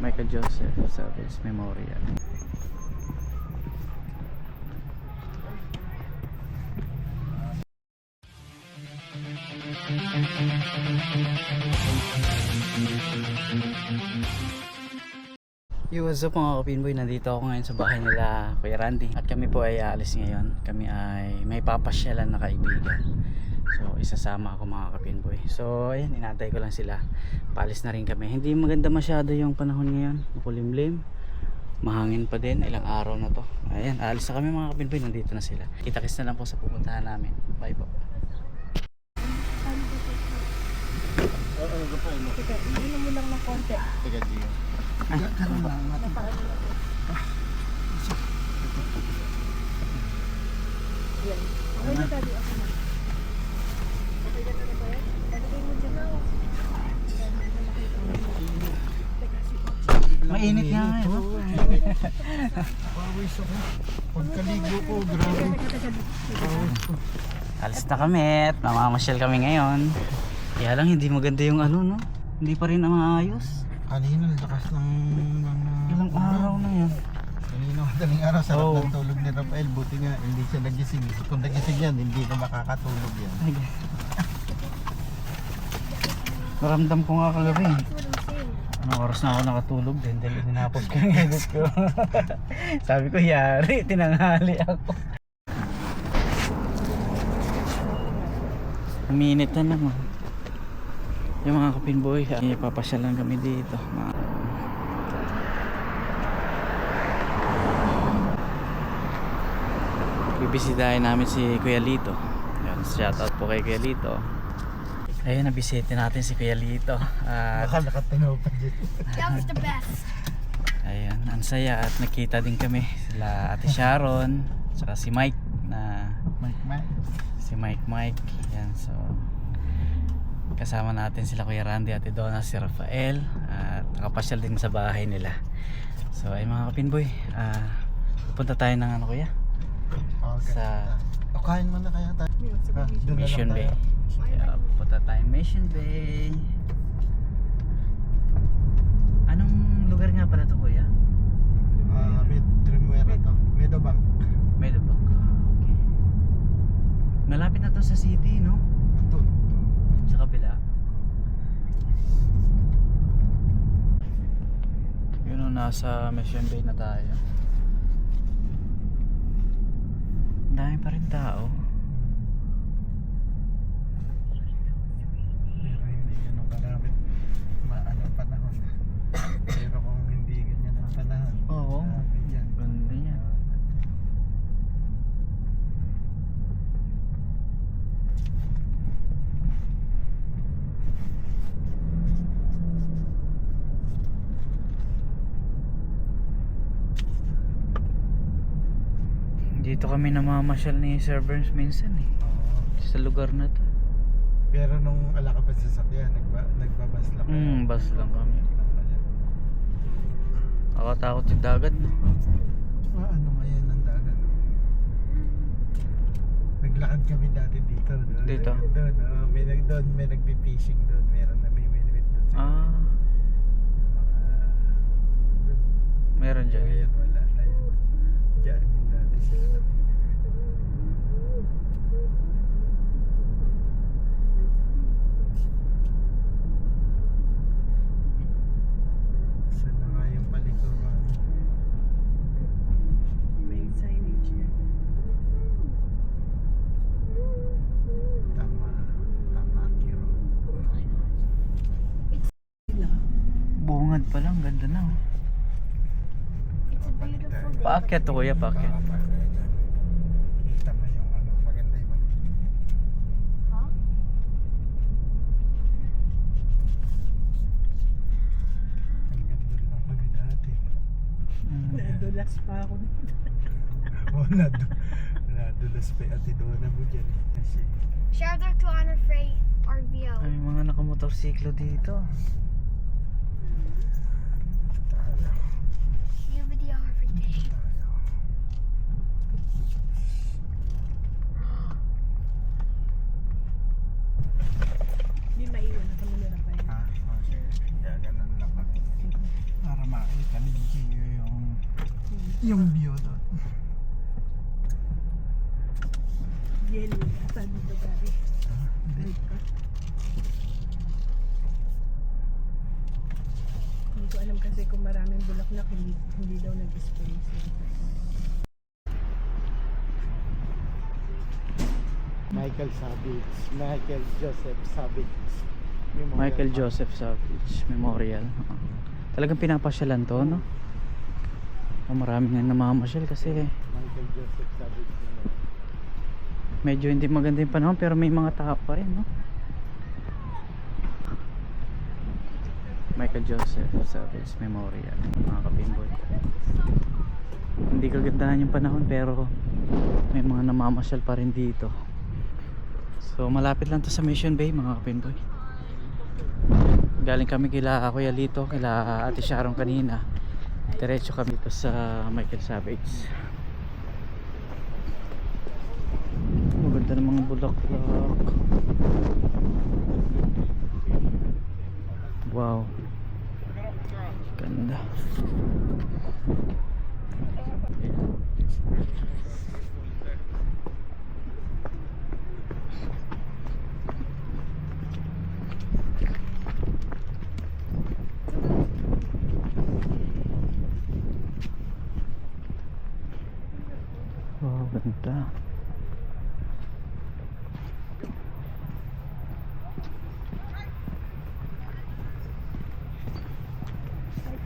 Michael Joseph Service Memorial. Yo, what's up mga kapinboy? Nandito ako ngayon sa bahay nila Kuya Randy At kami po ay aalis ngayon Kami ay may papasyalan na kaibigan isasama ako mga kapinboy So ayan, inatay ko lang sila. Paalis na rin kami. Hindi maganda masyado yung panahon ngayon. Makulimlim. Mahangin pa din, ilang araw na to. Ayan, aalis na kami mga kapinboy Nandito na sila. Kita-kits na lang po sa pupuntahan namin. Bye po. Teka, hindi mo lang ng konti. Yan. Okay na tayo. Ako na. Okay na na ba yan? Lalagay mo dyan ako. Mainit nga ngayon no? Pawis ako. Pagkaligo ko, grabe. Pawis ko. Alis na kami at mamamasyal kami ngayon Kaya lang hindi maganda yung ano no Hindi pa rin maayos Kanina, lakas ng... ng Ilang araw na yan Kanina, madaling araw, sarap Oo. ng tulog ni Rafael. Buti nga, hindi siya nagising. Kung nagising yan, hindi na makakatulog yan. Ay, Naramdam ko nga kagabi eh. Anong oras na ako nakatulog din dahil tinapos ko yung edit ko. Sabi ko, yari, tinanghali ako. Minute na naman. Yung mga kapinboy, uh, papasyal lang kami dito. Bibisitahin namin si Kuya Lito. Yan, shoutout po kay Kuya Lito. Ayun, nabisita natin si Kuya Lito. At Baka nakatinaw pa dyan. That was the best. Ayan, ang saya at nakita din kami sila Ate Sharon, saka si Mike na Mike, Mike. si Mike Mike. Yan, so kasama natin sila Kuya Randy, Ate Donna, si Rafael at nakapasyal din sa bahay nila. So ay mga kapinboy, ah pupunta tayo ng ano kuya? Okay. Sa O, kain mo na kaya tayo. Ah, Mission tayo. Bay. Kaya pupunta tayo Mission Bay. Anong lugar nga pala to kuya? Ah, mid Dreamwear to. Meadowbank. Meadowbank. Ah, okay. Malapit na to sa city, no? Ito. Sa kabila. Yun o, nasa Mission Bay na tayo. Ang dami pa rin tao. Pero hindi ganun karami. Maano panahon. Pero kung hindi ganyan ang panahon. Oo. grabe dyan. Ganda niya. Dito kami namamasyal ni Sir Burns minsan eh. Oo. Sa lugar na to. Pero nung ala ka pa sa sasakyan, nagba, nagbabas lang. kayo. Hmm, bus lang kami. Nakatakot yung dagat. no? Ah, ano ngayon ang dagat? Naglakad kami dati dito. Doon, Dito? Doon, oh, may, nag, doon, may nagpi-fishing doon. Meron na may minimit doon. sa Ah, Mga... Doon. meron dyan. Ngayon wala. Ayun. Diyan dati sila. Saan na nga yung palikuran? May signage yan. Tama. Tama, Kiro. Bungad pa lang, ganda na. oh. It's a beautiful Paakyat to kuya, paakyat. Kita mo yung ano, maganda yung Huh? Hanggang doon lang kami dati. Nadulas pa ako. Oh, nadu nadulas pa yung ati Donna mo dyan. eh. Kasi, Shout out to Honor Frey RVO. Ay, mga nakamotorsiklo dito. tayo, You video every day. tayo. Hindi maiwan na kami nila pa Ha? Okay. Kaya ganun lang kami. Para ma Yung view doon. Yellow. Saan dito gari? Hindi. Ka? Hindi ko alam kasi kung maraming bulaklak, hindi, hindi daw nag-spray sila. Michael Savage. Michael Joseph Savage. Memorial Michael. Joseph Savage Memorial. Oo. Talagang pinapasyalan to, no? Oh, marami nga namamasyal kasi Memorial. medyo hindi maganda yung panahon pero may mga tao pa rin, no? Michael Joseph Savage Memorial, mga kapimboy. Hindi kagandahan yung panahon pero may mga namamasyal pa rin dito. So malapit lang to sa Mission Bay mga kapimboy. Galing kami kila Kuya Lito, kila Ate Sharon kanina. Diretso kami dito sa Michael Savage. Maganda ng mga bulaklak. Wow. Ganda. Wow, ganda.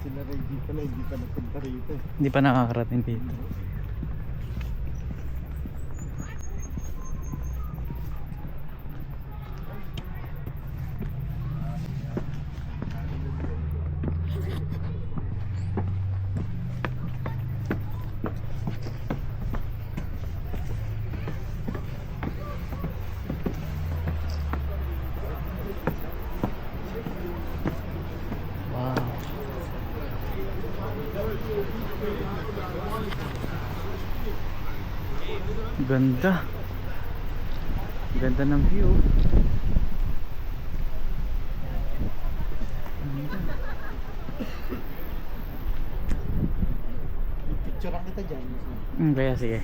Sila Reggie pala, hindi pa nagpunta rito eh. Hindi pa nakakarating dito. Wow. Ganda. Ganda ng view. Picture kita dyan. Hmm, kaya sige.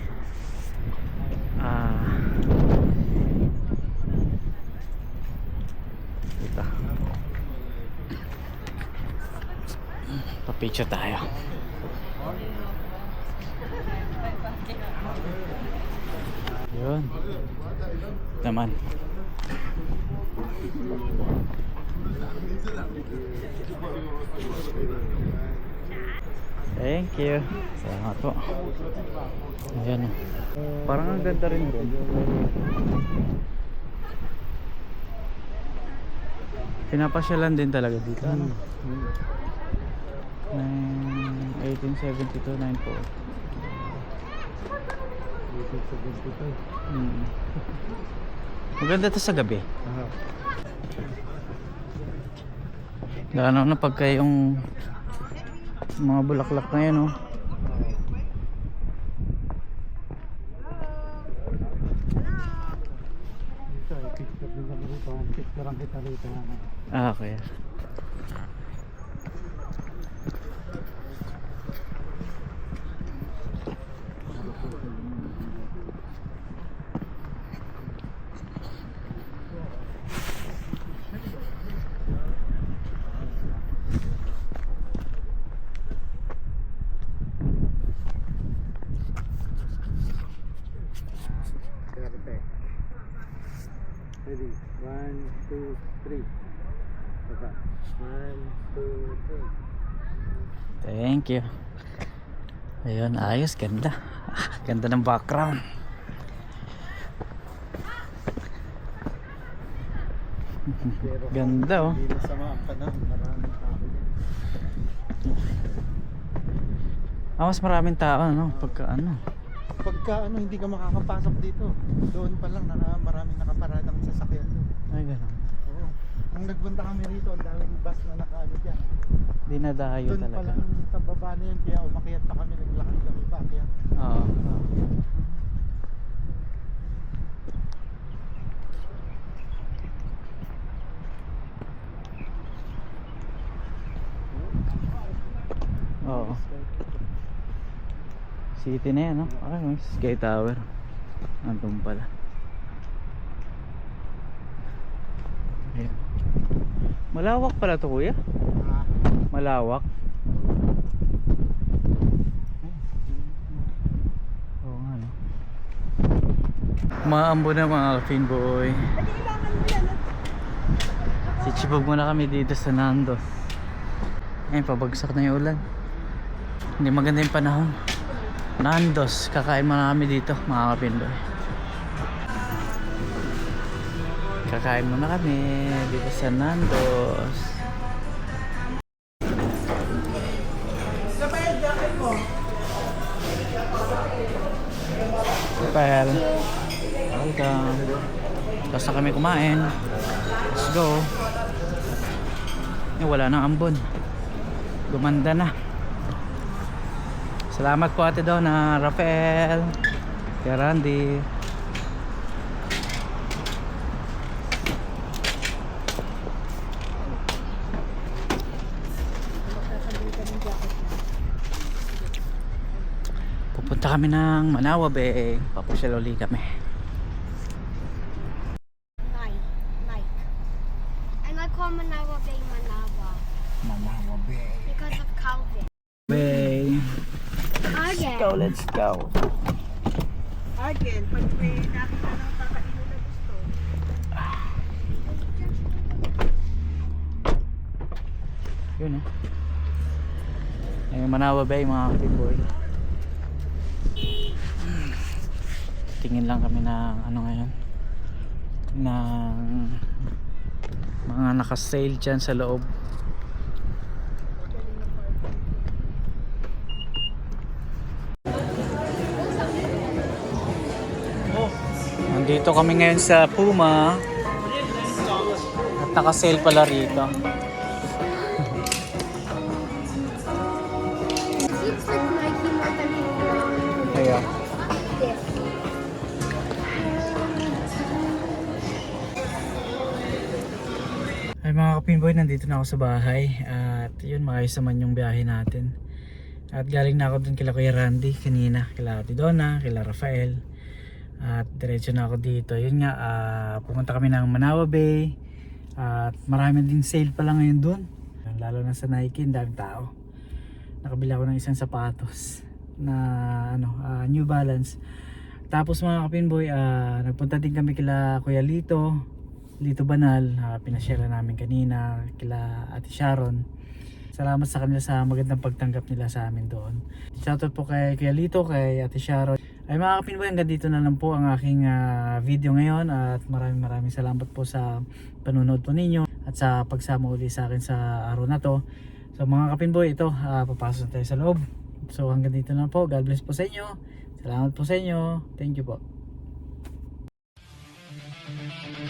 Ah. Ito. Pa-picture tayo. Yun. Naman. Thank you. Salamat po. Ayan. Parang ang ganda rin doon. Pinapasyalan din talaga dito. Ano? Nine- 1872, 94. 1872. Mm. Maganda to sa gabi. Aha. Lalo na pagka yung mga bulaklak na yan oh. Dito, eh, picture din kami rito. Picture ang kita rito. Ah, okay. Perfect. Ready? One, two, three. Baba. One, two, three. Thank you. Ayun, ayos, ganda. Ganda ng background. Ganda oh. Hindi masama ang panahon. Maraming tao. Ah, mas maraming tao ano, pagka ano. Pagka ano, hindi ka makakapasok dito. Doon pa lang, naka, maraming nakaparadang sasakyan doon. Ay, ganun. Nung nagpunta kami rito, ang daming bus na nakaano dyan. Dinadayo Doon pa talaga. lang sa baba na yan, kaya umakyat pa kami, naglakad kami pa. Kaya Oo. oo. Oo. City na yan, no? Ay, may Sky Tower. Andun pala. Malawak pala to kuya. Malawak. Oo nga no. Maambo na mga yan. ah. Sitsibog muna kami dito sa Nandos. Ayun, pabagsak na yung ulan. Hindi maganda yung panahon. Nandos, kakain muna kami dito mga kapindoy. Kakain muna kami dito sa Nandos. Well, welcome. Tapos na kami kumain. Let's go. Eh, wala nang ambon. Gumanda na. Salamat po ate Donna, Rafael, kay Randy. Pupunta kami ng Manawa Bay. Papasyal uli kami. Night. Night. And I call Manawa Bay Manawa Manawa Bay. because of Calvin. Bay. Again. Go, let's go. Again, pag may nakita ng kakainin na gusto. Yun eh. Ayun, Manawa Bay mga boy. Tingin lang kami ng ano ngayon. ng mga naka-sale dyan sa loob. Nandito kami ngayon sa Puma. At naka-sale pala rito. Nandito na ako sa bahay at yun maayos naman yung biyahe natin. At galing na ako dun kila Kuya Randy kanina, kila Ate Donna, kila Rafael. At diretso na ako dito. Yun nga, ah, pumunta kami ng Manawa Bay. At marami din sale pala ngayon dun. Lalo na sa Nike, daming tao. Nakabila ako ng isang sapatos na ano, ah, New Balance. Tapos mga kapinboy, ah, nagpunta din kami kila Kuya Lito, Lito Banal, uh, pinasyera namin kanina, kila Ate Sharon. Salamat sa kanila sa magandang pagtanggap nila sa amin doon. Shoutout po kay Kuya Lito, kay Ate Sharon. Ay mga kapinboy, hanggang dito na lang po ang aking ah, video ngayon at maraming maraming salamat po sa panonood po ninyo at sa pagsama uli sa akin sa araw na to. So mga kapinboy, ito, ah, papasok tayo sa loob. So hanggang dito na po. God bless po sa inyo. Salamat po sa inyo. Thank you po.